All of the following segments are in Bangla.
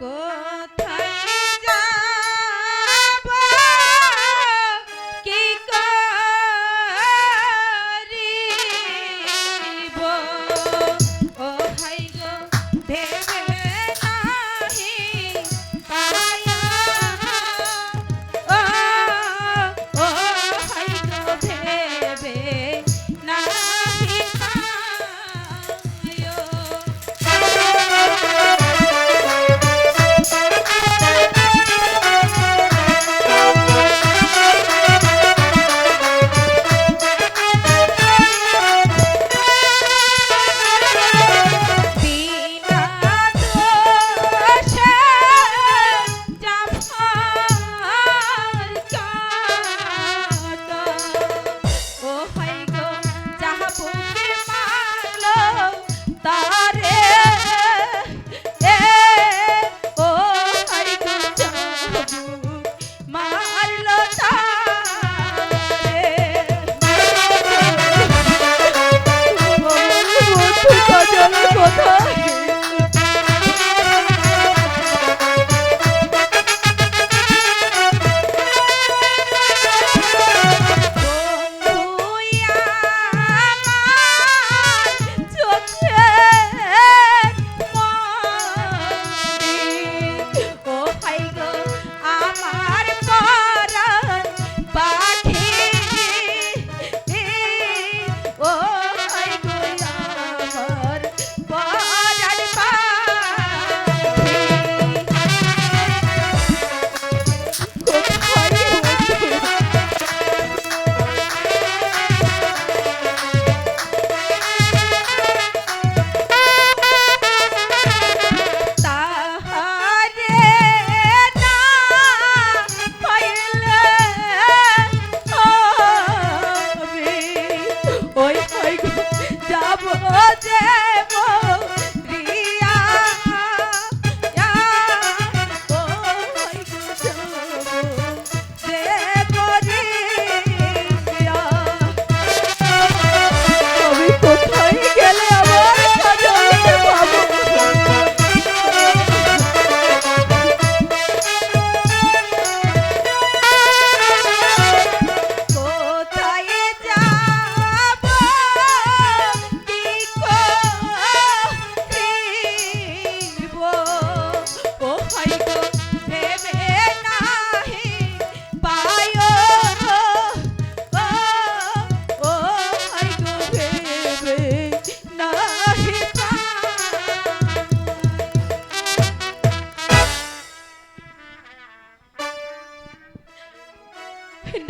কত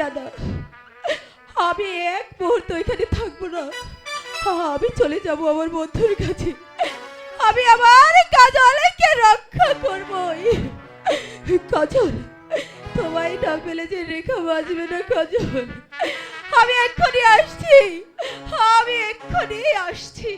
দাদা, আমি এক মুহূর্ত এখানে থাকব না। আমি চলে যাব আমার বন্ধুর কাছে। আমি আমার কাজলকে রক্ষা করবই কাজল, তোমায় না পেলে যে রেখা বাজবে না কাজল। আমি এক্ষুনি আসছি। আমি এক্ষুনি আসছি।